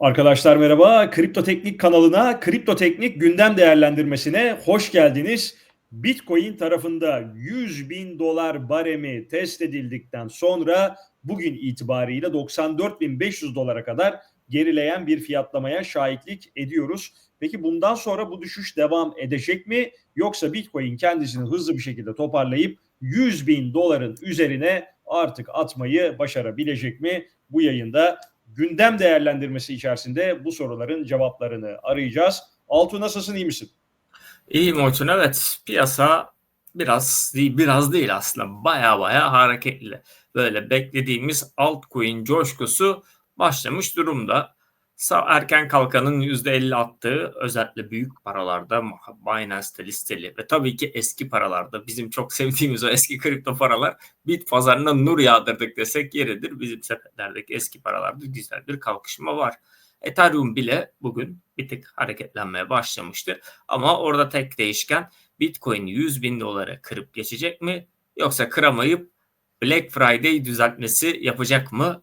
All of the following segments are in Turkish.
Arkadaşlar merhaba. Kripto Teknik kanalına, Kripto Teknik gündem değerlendirmesine hoş geldiniz. Bitcoin tarafında 100 bin dolar baremi test edildikten sonra bugün itibariyle 94.500 dolara kadar gerileyen bir fiyatlamaya şahitlik ediyoruz. Peki bundan sonra bu düşüş devam edecek mi? Yoksa Bitcoin kendisini hızlı bir şekilde toparlayıp 100 bin doların üzerine artık atmayı başarabilecek mi? Bu yayında gündem değerlendirmesi içerisinde bu soruların cevaplarını arayacağız. Altu nasılsın iyi misin? İyiyim Orçun evet piyasa biraz değil biraz değil aslında baya baya hareketli. Böyle beklediğimiz altcoin coşkusu başlamış durumda. Erken kalkanın %50 attığı özellikle büyük paralarda Binance'te listeli ve tabii ki eski paralarda bizim çok sevdiğimiz o eski kripto paralar bit pazarına nur yağdırdık desek yeridir. Bizim sepetlerdeki eski paralarda güzel bir kalkışma var. Ethereum bile bugün bir tık hareketlenmeye başlamıştır. Ama orada tek değişken Bitcoin 100 bin dolara kırıp geçecek mi? Yoksa kıramayıp Black Friday düzeltmesi yapacak mı?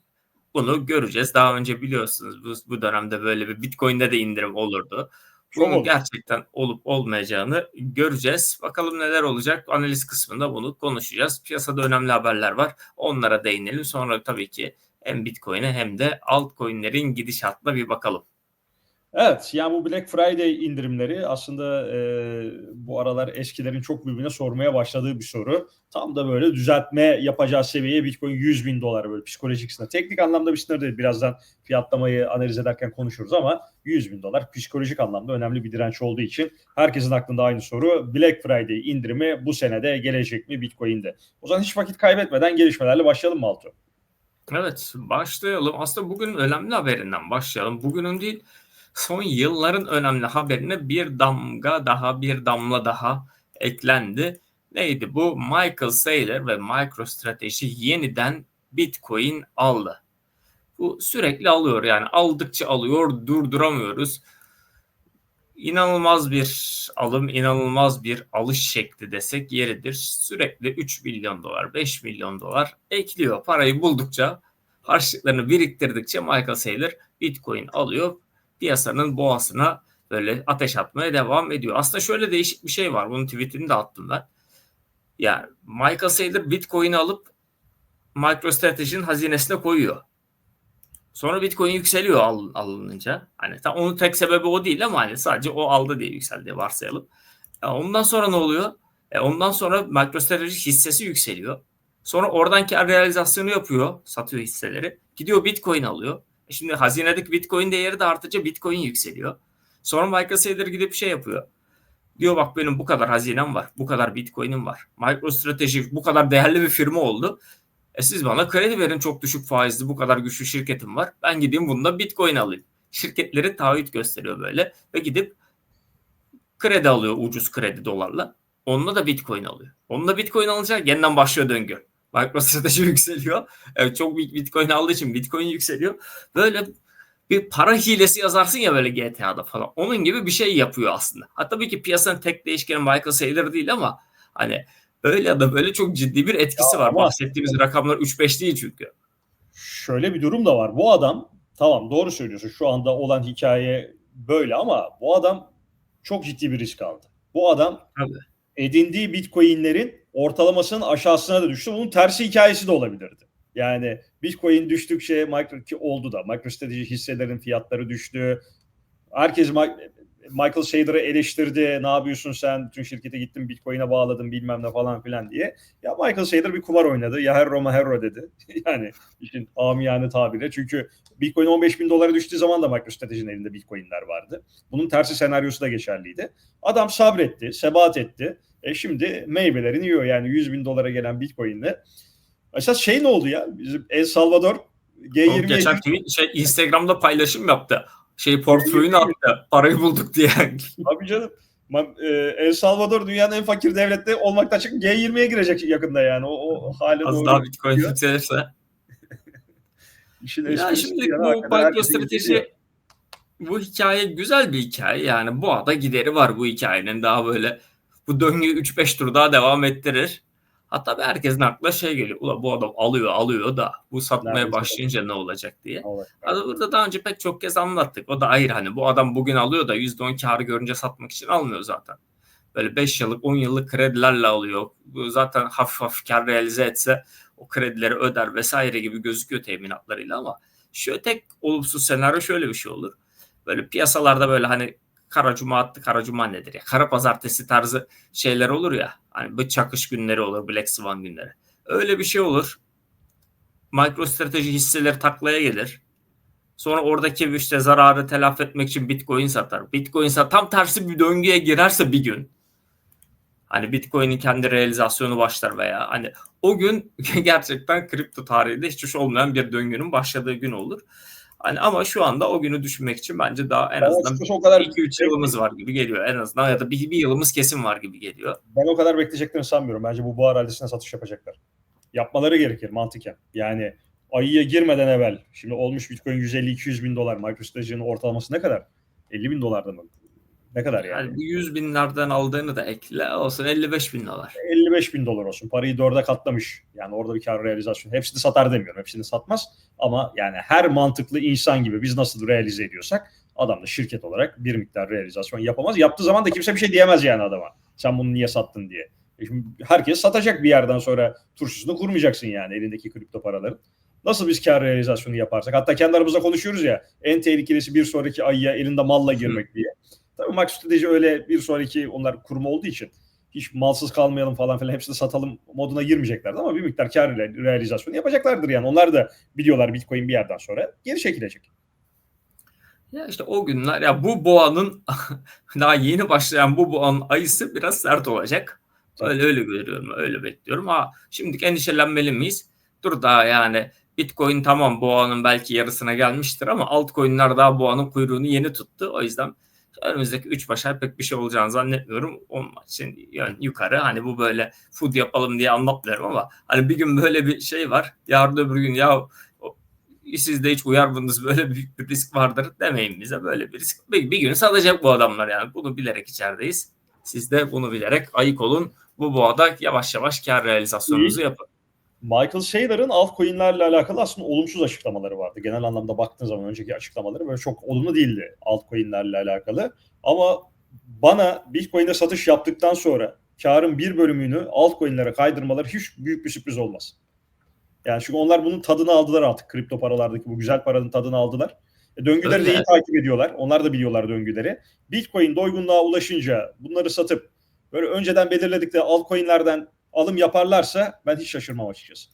Bunu göreceğiz. Daha önce biliyorsunuz bu, bu dönemde böyle bir Bitcoin'de de indirim olurdu. Bunun gerçekten olup olmayacağını göreceğiz. Bakalım neler olacak. Analiz kısmında bunu konuşacağız. Piyasada önemli haberler var. Onlara değinelim. Sonra tabii ki hem Bitcoin'e hem de altcoin'lerin gidişatına bir bakalım. Evet yani bu Black Friday indirimleri aslında e, bu aralar eskilerin çok birbirine sormaya başladığı bir soru. Tam da böyle düzeltme yapacağı seviyeye Bitcoin 100 bin dolar böyle psikolojik sınır. Teknik anlamda bir sınır değil. Birazdan fiyatlamayı analiz ederken konuşuruz ama 100 bin dolar psikolojik anlamda önemli bir direnç olduğu için herkesin aklında aynı soru. Black Friday indirimi bu senede gelecek mi Bitcoin'de? O zaman hiç vakit kaybetmeden gelişmelerle başlayalım mı Altu? Evet başlayalım. Aslında bugün önemli haberinden başlayalım. Bugünün değil son yılların önemli haberine bir damga daha bir damla daha eklendi. Neydi bu? Michael Saylor ve MicroStrategy yeniden Bitcoin aldı. Bu sürekli alıyor yani aldıkça alıyor durduramıyoruz. İnanılmaz bir alım, inanılmaz bir alış şekli desek yeridir. Sürekli 3 milyon dolar, 5 milyon dolar ekliyor. Parayı buldukça, harçlıklarını biriktirdikçe Michael Saylor Bitcoin alıyor piyasanın boğasına böyle ateş atmaya devam ediyor. Aslında şöyle değişik bir şey var. Bunun tweetini de attım ben. Yani Michael Saylor Bitcoin'i alıp MicroStrategy'nin hazinesine koyuyor. Sonra Bitcoin yükseliyor al, alınınca. Hani tam onun tek sebebi o değil ama hani sadece o aldı diye yükseldi varsayalım. Yani ondan sonra ne oluyor? E ondan sonra MicroStrategy hissesi yükseliyor. Sonra oradan kar realizasyonu yapıyor, satıyor hisseleri. Gidiyor Bitcoin alıyor. E şimdi hazinedeki Bitcoin değeri de arttıkça Bitcoin yükseliyor. Sonra MicroStrategy gidip şey yapıyor. Diyor bak benim bu kadar hazinem var. Bu kadar Bitcoin'im var. MicroStrategy bu kadar değerli bir firma oldu. E siz bana kredi verin çok düşük faizli bu kadar güçlü şirketim var. Ben gideyim bunda Bitcoin alayım. Şirketleri taahhüt gösteriyor böyle ve gidip kredi alıyor ucuz kredi dolarla. Onunla da Bitcoin alıyor. Onunla Bitcoin alacak yeniden başlıyor döngü. MicroStrateji yükseliyor. Evet çok büyük Bitcoin aldığı için Bitcoin yükseliyor. Böyle bir para hilesi yazarsın ya böyle GTA'da falan. Onun gibi bir şey yapıyor aslında. Ha tabii ki piyasanın tek değişkeni Michael Saylor değil ama hani öyle ya da böyle çok ciddi bir etkisi ya var. Bahsettiğimiz aslında, rakamlar 3-5 değil çünkü. Şöyle bir durum da var. Bu adam tamam doğru söylüyorsun. Şu anda olan hikaye böyle ama bu adam çok ciddi bir risk aldı. Bu adam Tabii. Edindiği Bitcoin'lerin ortalamasının aşağısına da düştü. Bunun tersi hikayesi de olabilirdi. Yani Bitcoin düştükçe micro ki oldu da MicroStrategy hisselerin fiyatları düştü. Herkes Michael Saylor'ı eleştirdi. Ne yapıyorsun sen? Tüm şirkete gittin Bitcoin'e bağladın bilmem ne falan filan diye. Ya Michael Saylor bir kumar oynadı. Ya herro ma herro dedi. yani işin amiyane tabiri. Çünkü Bitcoin 15 bin dolara düştüğü zaman da MicroStrategy'nin elinde Bitcoin'ler vardı. Bunun tersi senaryosu da geçerliydi. Adam sabretti, sebat etti. E şimdi meyvelerini yiyor yani 100 bin dolara gelen Bitcoin'le. Esas şey ne oldu ya? Bizim El Salvador G20'ye... Geçen tweet şey, Instagram'da paylaşım yaptı. Şey portföyünü attı. Parayı bulduk diye. Tabii canım. E, El Salvador dünyanın en fakir devleti olmaktan çıkıp G20'ye girecek yakında yani. O, o hale Az daha Bitcoin yükselirse. İşin ya şimdi bu MicroStrateji bu hikaye güzel bir hikaye. Yani bu ada gideri var bu hikayenin daha böyle bu döngü 3-5 tur daha devam ettirir. Hatta herkesin aklına şey geliyor. Ula bu adam alıyor alıyor da bu satmaya Neredeyse başlayınca ne olacak diye. Evet. Burada daha önce pek çok kez anlattık. O da ayrı hani bu adam bugün alıyor da %10 karı görünce satmak için almıyor zaten. Böyle 5 yıllık 10 yıllık kredilerle alıyor. Zaten hafif hafif kar realize etse o kredileri öder vesaire gibi gözüküyor teminatlarıyla ama şu tek olumsuz senaryo şöyle bir şey olur. Böyle piyasalarda böyle hani kara cuma attı kara cuma nedir ya kara pazartesi tarzı şeyler olur ya hani bu çakış günleri olur Black Swan günleri. Öyle bir şey olur. MicroStrateji hisseleri taklaya gelir. Sonra oradaki işte zararı telafi etmek için Bitcoin satar. Bitcoin satar. Tam tersi bir döngüye girerse bir gün hani Bitcoin'in kendi realizasyonu başlar veya hani o gün gerçekten kripto tarihinde hiç hoş olmayan bir döngünün başladığı gün olur. Hani ama şu anda o günü düşünmek için bence daha en Ben azından açıkçası o kadar 2-3 yılımız var gibi geliyor en azından ya da bir, bir yılımız kesin var gibi geliyor. Ben o kadar bekleyeceklerini sanmıyorum. Bence bu buhar adresine satış yapacaklar. Yapmaları gerekir mantıken. Yani ayıya girmeden evvel şimdi olmuş Bitcoin 150-200 bin dolar. MicroStrategy'nin ortalaması ne kadar? 50 bin dolarda mı? Ne kadar yani? Yani bu 100 binlerden aldığını da ekle olsun 55 bin dolar. 55 bin dolar olsun. Parayı dörde katlamış. Yani orada bir kar realizasyonu. Hepsini satar demiyorum. Hepsini satmaz. Ama yani her mantıklı insan gibi biz nasıl realize ediyorsak adam da şirket olarak bir miktar realizasyon yapamaz. Yaptığı zaman da kimse bir şey diyemez yani adama. Sen bunu niye sattın diye. E şimdi herkes satacak bir yerden sonra turşusunu kurmayacaksın yani elindeki kripto paraların. Nasıl biz kar realizasyonu yaparsak. Hatta kendi aramızda konuşuyoruz ya en tehlikelisi bir sonraki ayıya elinde malla girmek diye. Tabii MicroStrateji öyle bir sonraki onlar kurum olduğu için hiç malsız kalmayalım falan filan hepsini satalım moduna girmeyeceklerdi ama bir miktar kar re- realizasyonu yapacaklardır yani. Onlar da biliyorlar Bitcoin bir yerden sonra geri çekilecek. Ya işte o günler ya bu boğanın daha yeni başlayan bu boğanın ayısı biraz sert olacak. Öyle öyle görüyorum, öyle bekliyorum. Ha şimdilik endişelenmeli miyiz? Dur daha yani Bitcoin tamam boğanın belki yarısına gelmiştir ama altcoin'ler daha boğanın kuyruğunu yeni tuttu. O yüzden önümüzdeki 3 başar pek bir şey olacağını zannetmiyorum. Onun için yani yukarı hani bu böyle food yapalım diye anlatmıyorum ama hani bir gün böyle bir şey var. Yarın öbür gün ya siz de hiç uyarmadınız böyle büyük bir risk vardır demeyin bize böyle bir risk. Bir, bir gün satacak bu adamlar yani bunu bilerek içerideyiz. Siz de bunu bilerek ayık olun. Bu boğada yavaş yavaş kar realizasyonunuzu yapın. Michael Saylor'ın altcoin'lerle alakalı aslında olumsuz açıklamaları vardı. Genel anlamda baktığın zaman önceki açıklamaları böyle çok olumlu değildi altcoin'lerle alakalı. Ama bana Bitcoin'de satış yaptıktan sonra karın bir bölümünü altcoin'lere kaydırmaları hiç büyük bir sürpriz olmaz. Yani çünkü onlar bunun tadını aldılar artık kripto paralardaki bu güzel paranın tadını aldılar. E, döngüleri de iyi takip ediyorlar. Onlar da biliyorlar döngüleri. Bitcoin doygunluğa ulaşınca bunları satıp böyle önceden belirledikleri altcoin'lerden alım yaparlarsa ben hiç şaşırmam açıkçası.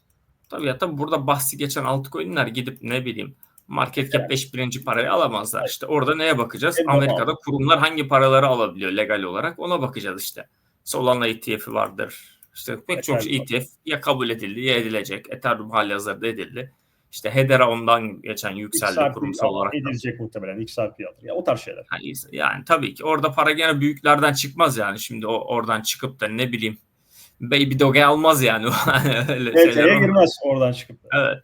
Tabii ya tabii burada bahsi geçen altcoin'ler gidip ne bileyim market cap 5 birinci parayı alamazlar işte. Orada neye bakacağız? Normal. Amerika'da kurumlar hangi paraları alabiliyor legal olarak ona bakacağız işte. Solana ETF'i vardır. İşte pek çok Ethereum. ETF ya kabul edildi ya edilecek. Ethereum hali hazırda edildi. İşte Hedera ondan geçen yükseldi XRP kurumsal olarak. da. edilecek muhtemelen XRP alır. Ya o tarz şeyler. Yani, yani tabii ki orada para gene büyüklerden çıkmaz yani. Şimdi o oradan çıkıp da ne bileyim Baby Doge almaz yani. Öyle olmaz. girmez oradan çıkıp. Evet.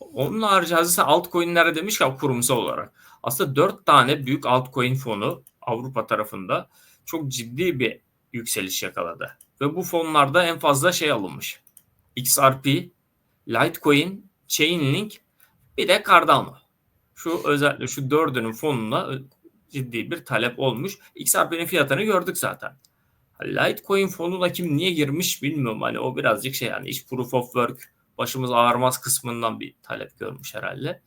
Onun harici Aziz altcoin'lere demiş ya kurumsal olarak. Aslında dört tane büyük altcoin fonu Avrupa tarafında çok ciddi bir yükseliş yakaladı. Ve bu fonlarda en fazla şey alınmış. XRP, Litecoin, Chainlink bir de Cardano. Şu özellikle şu dördünün fonuna ciddi bir talep olmuş. XRP'nin fiyatını gördük zaten. Litecoin fonuna kim niye girmiş bilmiyorum. Hani o birazcık şey yani iş proof of work başımız ağrımaz kısmından bir talep görmüş herhalde.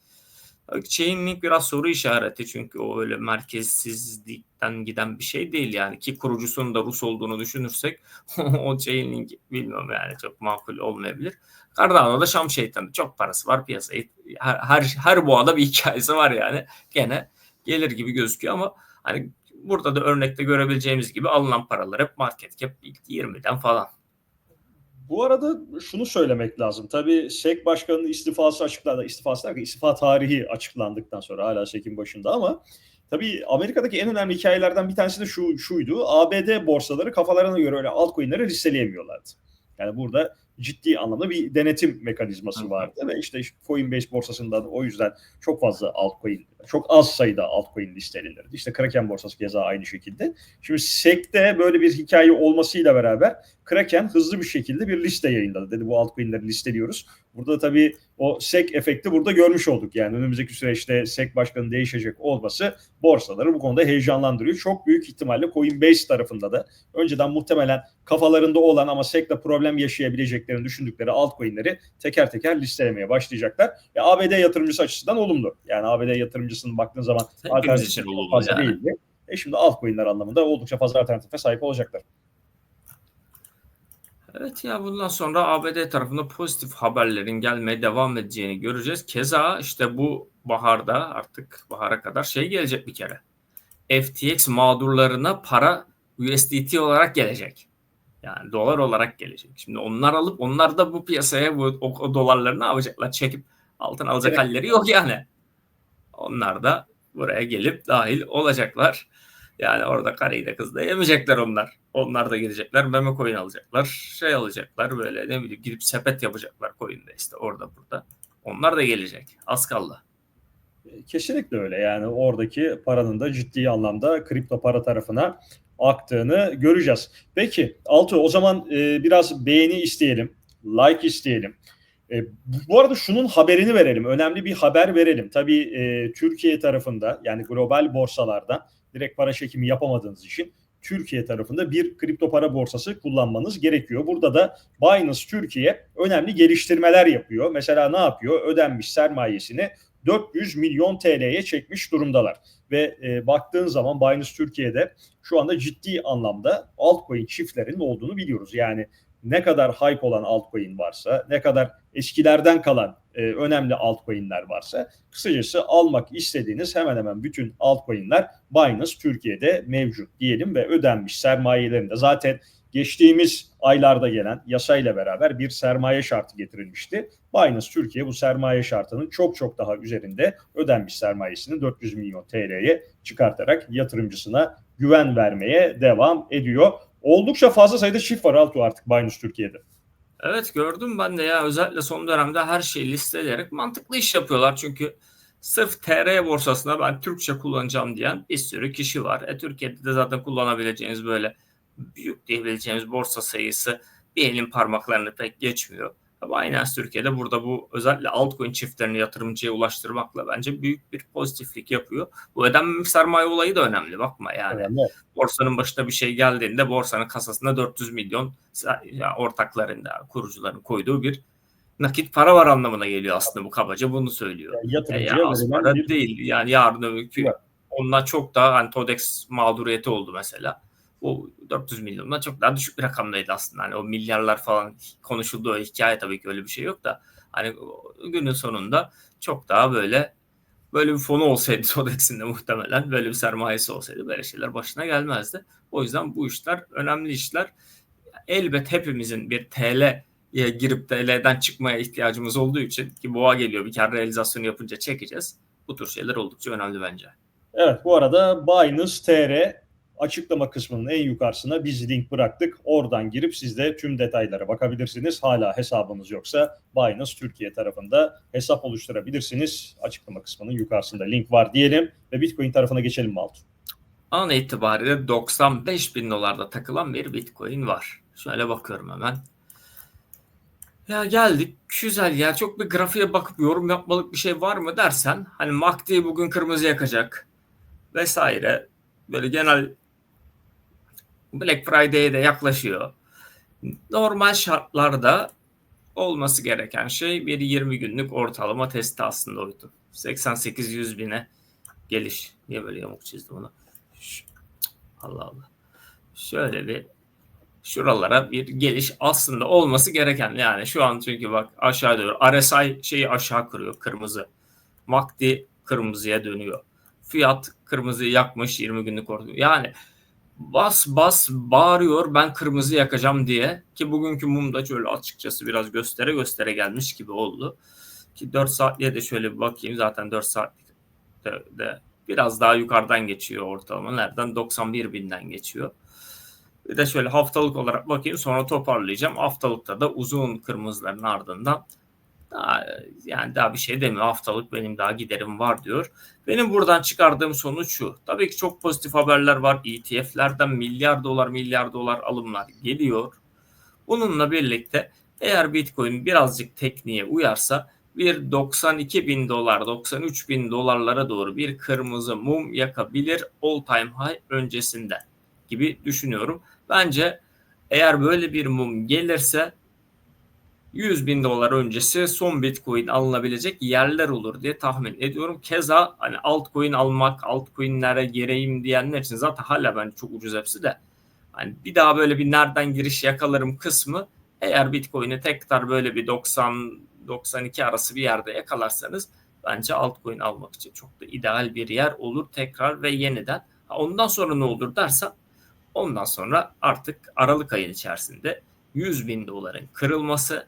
Chainlink biraz soru işareti çünkü o öyle merkezsizlikten giden bir şey değil yani ki kurucusunun da Rus olduğunu düşünürsek o Chainlink bilmiyorum yani çok makul olmayabilir. Cardano'da Şam şeytanı çok parası var piyasayı her, her, her boğada bir hikayesi var yani gene gelir gibi gözüküyor ama hani burada da örnekte görebileceğimiz gibi alınan paralar hep market cap ilk 20'den falan. Bu arada şunu söylemek lazım. Tabii SEC Başkanı'nın istifası açıklandı. İstifası derken istifa tarihi açıklandıktan sonra hala SEC'in başında ama tabii Amerika'daki en önemli hikayelerden bir tanesi de şu şuydu. ABD borsaları kafalarına göre öyle altcoin'leri listeleyemiyorlardı. Yani burada ciddi anlamda bir denetim mekanizması vardı ve işte Coinbase borsasından o yüzden çok fazla altcoin, çok az sayıda altcoin listelenirdi. İşte Kraken borsası keza aynı şekilde. Şimdi SEC'te böyle bir hikaye olmasıyla beraber Kraken hızlı bir şekilde bir liste yayınladı. Dedi bu altcoin'leri listeliyoruz. Burada tabii o SEC efekti burada görmüş olduk. Yani önümüzdeki süreçte SEC başkanı değişecek olması borsaları bu konuda heyecanlandırıyor. Çok büyük ihtimalle Coinbase tarafında da önceden muhtemelen kafalarında olan ama SEC'le problem yaşayabileceklerini düşündükleri altcoin'leri teker teker listelemeye başlayacaklar. Ve ABD yatırımcısı açısından olumlu. Yani ABD yatırımcısının baktığın zaman Hepimiz için olumlu yani. değildi. E şimdi altcoin'ler anlamında oldukça fazla alternatife sahip olacaklar. Evet ya bundan sonra ABD tarafında pozitif haberlerin gelmeye devam edeceğini göreceğiz. Keza işte bu baharda artık bahara kadar şey gelecek bir kere. FTX mağdurlarına para USDT olarak gelecek. Yani dolar olarak gelecek. Şimdi onlar alıp onlar da bu piyasaya bu o, o dolarları ne yapacaklar? Çekip altın alacak evet. halleri yok yani. Onlar da buraya gelip dahil olacaklar. Yani orada karıyı da kız da yemeyecekler onlar. Onlar da gidecekler meme coin alacaklar. Şey alacaklar böyle ne bileyim gidip sepet yapacaklar coin'de işte orada burada. Onlar da gelecek. Az kaldı. Kesinlikle öyle yani oradaki paranın da ciddi anlamda kripto para tarafına aktığını göreceğiz. Peki Altu o zaman e, biraz beğeni isteyelim, like isteyelim. E, bu arada şunun haberini verelim, önemli bir haber verelim. Tabii e, Türkiye tarafında yani global borsalarda direkt para çekimi yapamadığınız için Türkiye tarafında bir kripto para borsası kullanmanız gerekiyor. Burada da Binance Türkiye önemli geliştirmeler yapıyor. Mesela ne yapıyor? Ödenmiş sermayesini 400 milyon TL'ye çekmiş durumdalar. Ve e, baktığın zaman Binance Türkiye'de şu anda ciddi anlamda altcoin çiftlerinin olduğunu biliyoruz. Yani ne kadar hype olan altcoin varsa, ne kadar eskilerden kalan e, önemli altcoin'ler varsa, kısacası almak istediğiniz hemen hemen bütün altcoin'ler Binance Türkiye'de mevcut diyelim ve ödenmiş sermayelerinde zaten geçtiğimiz aylarda gelen yasayla beraber bir sermaye şartı getirilmişti. Binance Türkiye bu sermaye şartının çok çok daha üzerinde ödenmiş sermayesini 400 milyon TL'ye çıkartarak yatırımcısına güven vermeye devam ediyor. Oldukça fazla sayıda çift var Altu artık Binance Türkiye'de. Evet gördüm ben de ya özellikle son dönemde her şeyi listeleyerek mantıklı iş yapıyorlar. Çünkü sırf TR borsasına ben Türkçe kullanacağım diyen bir sürü kişi var. E, Türkiye'de de zaten kullanabileceğiniz böyle büyük diyebileceğimiz borsa sayısı bir elin parmaklarını pek geçmiyor. Binance Türkiye'de burada bu özellikle altcoin çiftlerini yatırımcıya ulaştırmakla bence büyük bir pozitiflik yapıyor. Bu ödenmemiş sermaye olayı da önemli bakma yani. Önemli. Borsanın başına bir şey geldiğinde borsanın kasasında 400 milyon yani ortaklarında kurucuların koyduğu bir nakit para var anlamına geliyor aslında bu kabaca bunu söylüyor. Yani yatırımcıya yani az para bir... değil. Yani yarın öbür onunla çok daha hani Todex mağduriyeti oldu mesela o 400 milyondan çok daha düşük bir rakamdaydı aslında. Hani o milyarlar falan konuşulduğu hikaye tabii ki öyle bir şey yok da hani günün sonunda çok daha böyle böyle bir fonu olsaydı Sodex'in de muhtemelen böyle bir sermayesi olsaydı böyle şeyler başına gelmezdi. O yüzden bu işler önemli işler. Elbet hepimizin bir TL girip TL'den çıkmaya ihtiyacımız olduğu için ki boğa geliyor bir kere realizasyonu yapınca çekeceğiz. Bu tür şeyler oldukça önemli bence. Evet bu arada Binance TR açıklama kısmının en yukarısına biz link bıraktık. Oradan girip siz de tüm detaylara bakabilirsiniz. Hala hesabınız yoksa Binance Türkiye tarafında hesap oluşturabilirsiniz. Açıklama kısmının yukarısında link var diyelim ve Bitcoin tarafına geçelim mi Altun? An itibariyle 95 bin dolarda takılan bir Bitcoin var. Şöyle bakıyorum hemen. Ya geldik güzel ya çok bir grafiğe bakıp yorum yapmalık bir şey var mı dersen hani MACD bugün kırmızı yakacak vesaire böyle genel Black Friday'e de yaklaşıyor. Normal şartlarda olması gereken şey bir 20 günlük ortalama testi aslında oydu. 88-100 bine geliş. Niye böyle yamuk çizdim onu? Allah Allah. Şöyle bir şuralara bir geliş aslında olması gereken yani şu an çünkü bak aşağı doğru RSI şeyi aşağı kırıyor kırmızı. MACD kırmızıya dönüyor. Fiyat kırmızıyı yakmış 20 günlük ortalama. Yani bas bas bağırıyor ben kırmızı yakacağım diye ki bugünkü mum da şöyle açıkçası biraz göstere göstere gelmiş gibi oldu. Ki 4 saatliğe de şöyle bir bakayım zaten 4 saatlik de, de biraz daha yukarıdan geçiyor ortalama. Nereden? 91 binden geçiyor. Bir de şöyle haftalık olarak bakayım sonra toparlayacağım. Haftalıkta da uzun kırmızıların ardından daha, yani daha bir şey demiyor. Haftalık benim daha giderim var diyor. Benim buradan çıkardığım sonuç şu. Tabii ki çok pozitif haberler var. ETF'lerden milyar dolar milyar dolar alımlar geliyor. Bununla birlikte eğer Bitcoin birazcık tekniğe uyarsa bir 92 bin dolar 93 bin dolarlara doğru bir kırmızı mum yakabilir all time high öncesinde gibi düşünüyorum. Bence eğer böyle bir mum gelirse 100 bin dolar öncesi son bitcoin alınabilecek yerler olur diye tahmin ediyorum. Keza hani altcoin almak, altcoinlere gireyim diyenler için zaten hala bence çok ucuz hepsi de. Hani bir daha böyle bir nereden giriş yakalarım kısmı eğer bitcoin'i tekrar böyle bir 90 92 arası bir yerde yakalarsanız bence altcoin almak için çok da ideal bir yer olur tekrar ve yeniden. Ondan sonra ne olur dersen ondan sonra artık Aralık ayın içerisinde 100 bin doların kırılması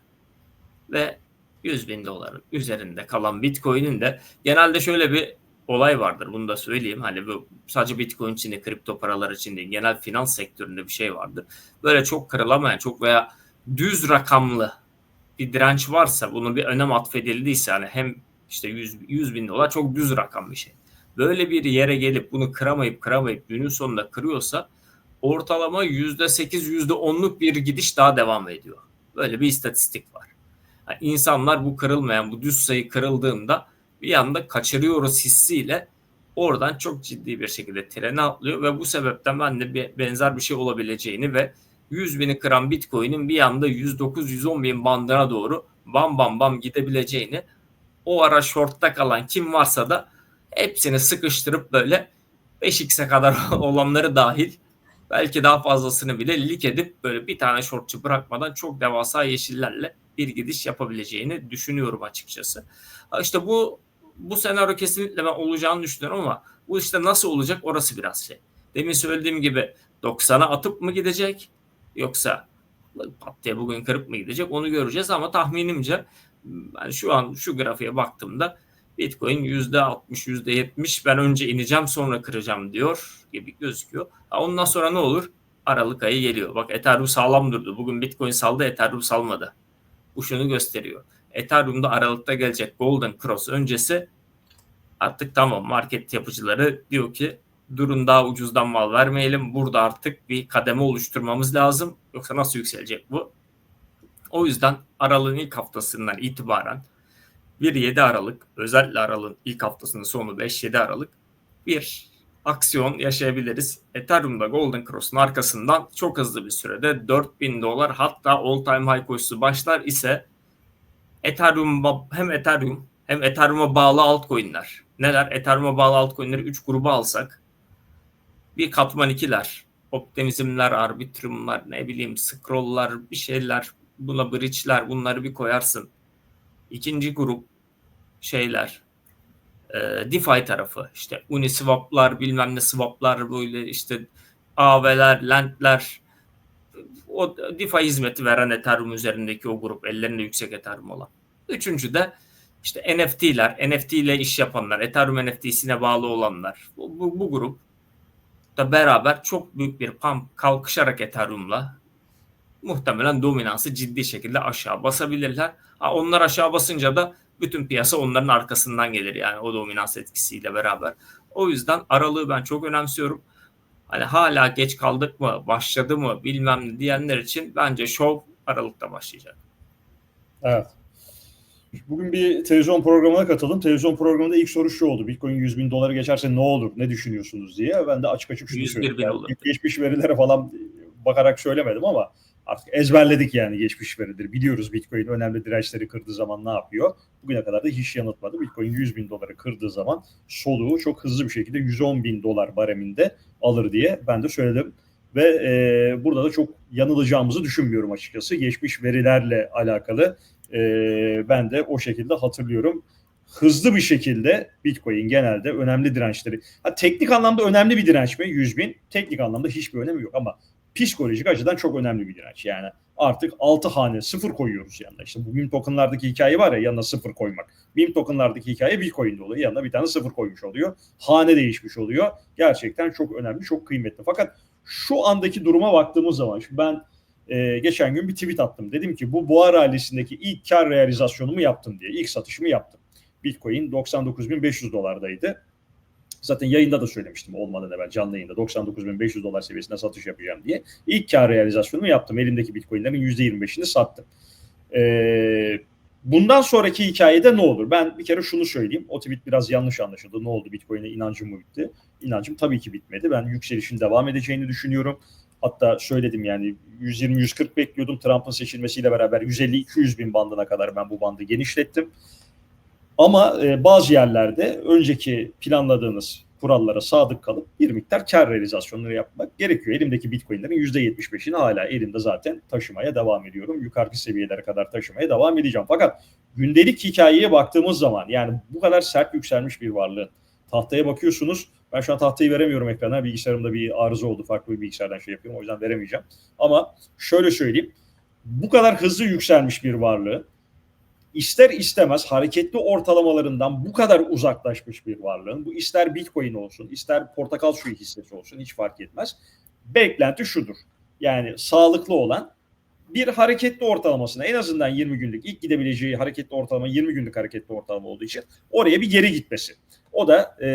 ve 100 bin doların üzerinde kalan Bitcoin'in de genelde şöyle bir olay vardır. Bunu da söyleyeyim. Hani bu sadece Bitcoin için de kripto paralar için de genel finans sektöründe bir şey vardır. Böyle çok kırılamayan çok veya düz rakamlı bir direnç varsa bunu bir önem atfedildiyse hani hem işte 100, 100 bin dolar çok düz rakam bir şey. Böyle bir yere gelip bunu kıramayıp kıramayıp günün sonunda kırıyorsa ortalama %8 %10'luk bir gidiş daha devam ediyor. Böyle bir istatistik var. Yani insanlar bu kırılmayan bu düz sayı kırıldığında bir anda kaçırıyoruz hissiyle oradan çok ciddi bir şekilde trene atlıyor ve bu sebepten ben de bir benzer bir şey olabileceğini ve 100 bini kıran Bitcoin'in bir anda 109-110 bin bandına doğru bam bam bam gidebileceğini o ara shortta kalan kim varsa da hepsini sıkıştırıp böyle 5x'e kadar olanları dahil belki daha fazlasını bile lik edip böyle bir tane shortçu bırakmadan çok devasa yeşillerle bir gidiş yapabileceğini düşünüyorum açıkçası. İşte bu bu senaryo kesinlikle ben olacağını düşünüyorum ama bu işte nasıl olacak orası biraz şey. Demin söylediğim gibi 90'a atıp mı gidecek yoksa pat diye bugün kırıp mı gidecek onu göreceğiz ama tahminimce ben şu an şu grafiğe baktığımda Bitcoin %60 %70 ben önce ineceğim sonra kıracağım diyor gibi gözüküyor. Ondan sonra ne olur? Aralık ayı geliyor. Bak Ethereum sağlam durdu. Bugün Bitcoin saldı Ethereum salmadı. Bu şunu gösteriyor. Ethereum'da Aralık'ta gelecek Golden Cross öncesi artık tamam market yapıcıları diyor ki durun daha ucuzdan mal vermeyelim. Burada artık bir kademe oluşturmamız lazım. Yoksa nasıl yükselecek bu? O yüzden Aralık'ın ilk haftasından itibaren 1-7 Aralık özellikle Aralık'ın ilk haftasının sonu 5-7 Aralık bir aksiyon yaşayabiliriz. Ethereum'da Golden Cross'un arkasından çok hızlı bir sürede 4000 dolar hatta all time high koşusu başlar ise Ethereum hem Ethereum hem Ethereum'a bağlı altcoin'ler. Neler? Ethereum'a bağlı altcoin'leri 3 gruba alsak bir katman ikiler, optimizmler, arbitrumlar, ne bileyim scroll'lar, bir şeyler, buna bridge'ler bunları bir koyarsın. İkinci grup şeyler, e, DeFi tarafı işte Uniswap'lar bilmem ne swap'lar böyle işte AV'ler, Lend'ler o DeFi hizmeti veren Ethereum üzerindeki o grup ellerinde yüksek Ethereum olan. Üçüncü de işte NFT'ler, NFT ile iş yapanlar, Ethereum NFT'sine bağlı olanlar. Bu, bu, bu grup da beraber çok büyük bir pump kalkışarak Ethereum'la muhtemelen dominansı ciddi şekilde aşağı basabilirler. Ha, onlar aşağı basınca da bütün piyasa onların arkasından gelir yani o dominans etkisiyle beraber. O yüzden aralığı ben çok önemsiyorum. Hani hala geç kaldık mı, başladı mı bilmem ne diyenler için bence şov Aralık'ta başlayacak. Evet. Bugün bir televizyon programına katıldım. Televizyon programında ilk soru şu oldu. Bitcoin 100 bin doları geçerse ne olur, ne düşünüyorsunuz diye. Ben de açık açık şunu söyledim. Yani geçmiş verilere falan bakarak söylemedim ama artık ezberledik yani geçmiş veridir. Biliyoruz Bitcoin önemli dirençleri kırdığı zaman ne yapıyor. Bugüne kadar da hiç yanıltmadı. Bitcoin 100 bin doları kırdığı zaman soluğu çok hızlı bir şekilde 110 bin dolar bareminde alır diye ben de söyledim. Ve e, burada da çok yanılacağımızı düşünmüyorum açıkçası. Geçmiş verilerle alakalı e, ben de o şekilde hatırlıyorum. Hızlı bir şekilde Bitcoin genelde önemli dirençleri. Ha, teknik anlamda önemli bir direnç mi? 100 bin. Teknik anlamda hiçbir önemi yok ama psikolojik açıdan çok önemli bir direnç. Yani artık 6 hane sıfır koyuyoruz yanına. İşte bu BIM tokenlardaki hikaye var ya yanına sıfır koymak. BIM tokenlardaki hikaye Bitcoin'de oluyor. Yanına bir tane sıfır koymuş oluyor. Hane değişmiş oluyor. Gerçekten çok önemli, çok kıymetli. Fakat şu andaki duruma baktığımız zaman ben e, geçen gün bir tweet attım. Dedim ki bu boğa rallisindeki ilk kar realizasyonumu yaptım diye. ilk satışımı yaptım. Bitcoin 99.500 dolardaydı. Zaten yayında da söylemiştim olmadan evvel canlı yayında 99.500 dolar seviyesinde satış yapacağım diye. İlk kar realizasyonumu yaptım. Elimdeki Bitcoin'lerin %25'ini sattım. Ee, bundan sonraki hikayede ne olur? Ben bir kere şunu söyleyeyim. O tweet biraz yanlış anlaşıldı. Ne oldu? Bitcoin'e inancım mı bitti? İnancım tabii ki bitmedi. Ben yükselişin devam edeceğini düşünüyorum. Hatta söyledim yani 120-140 bekliyordum. Trump'ın seçilmesiyle beraber 150-200 bin bandına kadar ben bu bandı genişlettim. Ama e, bazı yerlerde önceki planladığınız kurallara sadık kalıp bir miktar kar realizasyonları yapmak gerekiyor. Elimdeki bitcoinlerin %75'ini hala elimde zaten taşımaya devam ediyorum. Yukarıki seviyelere kadar taşımaya devam edeceğim. Fakat gündelik hikayeye baktığımız zaman yani bu kadar sert yükselmiş bir varlığın tahtaya bakıyorsunuz. Ben şu an tahtayı veremiyorum ekrana. Bilgisayarımda bir arıza oldu. Farklı bir bilgisayardan şey yapıyorum. O yüzden veremeyeceğim. Ama şöyle söyleyeyim. Bu kadar hızlı yükselmiş bir varlığı ister istemez hareketli ortalamalarından bu kadar uzaklaşmış bir varlığın, bu ister Bitcoin olsun, ister portakal suyu hissesi olsun hiç fark etmez. Beklenti şudur. Yani sağlıklı olan bir hareketli ortalamasına en azından 20 günlük ilk gidebileceği hareketli ortalama 20 günlük hareketli ortalama olduğu için oraya bir geri gitmesi. O da e,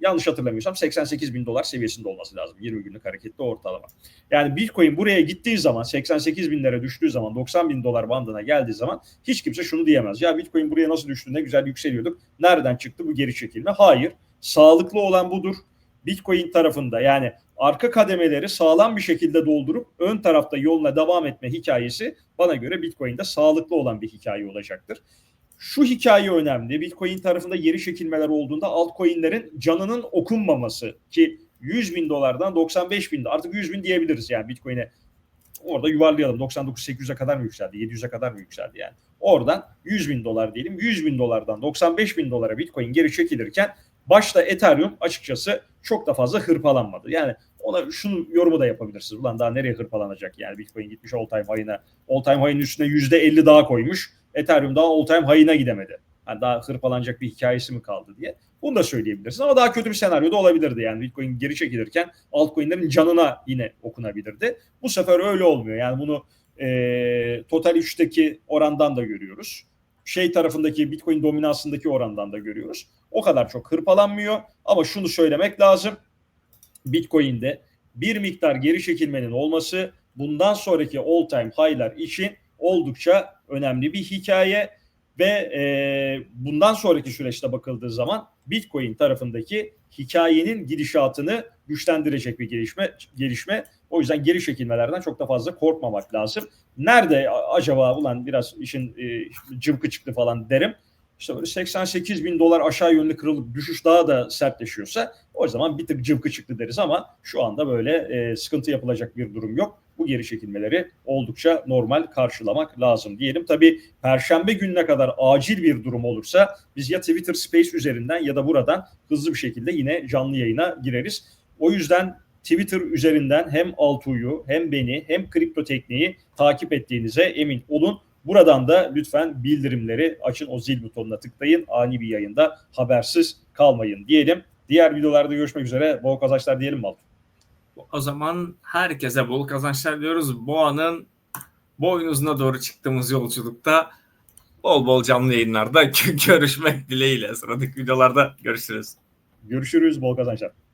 yanlış hatırlamıyorsam 88 bin dolar seviyesinde olması lazım 20 günlük hareketli ortalama. Yani Bitcoin buraya gittiği zaman 88 binlere düştüğü zaman 90 bin dolar bandına geldiği zaman hiç kimse şunu diyemez. Ya Bitcoin buraya nasıl düştü ne güzel yükseliyorduk. Nereden çıktı bu geri çekilme? Hayır. Sağlıklı olan budur. Bitcoin tarafında yani arka kademeleri sağlam bir şekilde doldurup ön tarafta yoluna devam etme hikayesi bana göre Bitcoin'de sağlıklı olan bir hikaye olacaktır. Şu hikaye önemli. Bitcoin tarafında geri çekilmeler olduğunda altcoin'lerin canının okunmaması ki 100 bin dolardan 95 bin artık 100 bin diyebiliriz yani Bitcoin'e orada yuvarlayalım 99-800'e kadar mı yükseldi 700'e kadar mı yükseldi yani oradan 100 bin dolar diyelim 100 bin dolardan 95 bin dolara Bitcoin geri çekilirken başta Ethereum açıkçası çok da fazla hırpalanmadı. Yani ona şunu yorumu da yapabilirsiniz. Ulan daha nereye hırpalanacak yani Bitcoin gitmiş all time high'ına. All time high'ın üstüne %50 daha koymuş. Ethereum daha all time high'ına gidemedi. Yani daha hırpalanacak bir hikayesi mi kaldı diye. Bunu da söyleyebilirsin ama daha kötü bir senaryo da olabilirdi. Yani Bitcoin geri çekilirken altcoin'lerin canına yine okunabilirdi. Bu sefer öyle olmuyor. Yani bunu e, Total 3'teki orandan da görüyoruz. Şey tarafındaki Bitcoin dominansındaki orandan da görüyoruz. O kadar çok hırpalanmıyor ama şunu söylemek lazım. Bitcoin'de bir miktar geri çekilmenin olması bundan sonraki all time high'lar için oldukça önemli bir hikaye ve e, bundan sonraki süreçte bakıldığı zaman Bitcoin tarafındaki hikayenin gidişatını güçlendirecek bir gelişme gelişme. O yüzden geri çekilmelerden çok da fazla korkmamak lazım. Nerede acaba ulan biraz işin e, cıvkı çıktı falan derim. İşte böyle 88 bin dolar aşağı yönlü kırılıp düşüş daha da sertleşiyorsa o zaman bir tık cıvkı çıktı deriz ama şu anda böyle e, sıkıntı yapılacak bir durum yok. Bu geri çekilmeleri oldukça normal karşılamak lazım diyelim. Tabii perşembe gününe kadar acil bir durum olursa biz ya Twitter Space üzerinden ya da buradan hızlı bir şekilde yine canlı yayına gireriz. O yüzden Twitter üzerinden hem Altuğ'yu hem beni hem kripto tekniği takip ettiğinize emin olun. Buradan da lütfen bildirimleri açın o zil butonuna tıklayın. Ani bir yayında habersiz kalmayın diyelim. Diğer videolarda görüşmek üzere. Bol kazançlar diyelim mi Altuğ? O zaman herkese bol kazançlar diyoruz. Boğa'nın boynuzuna doğru çıktığımız yolculukta bol bol canlı yayınlarda görüşmek dileğiyle. Sıradaki videolarda görüşürüz. Görüşürüz. Bol kazançlar.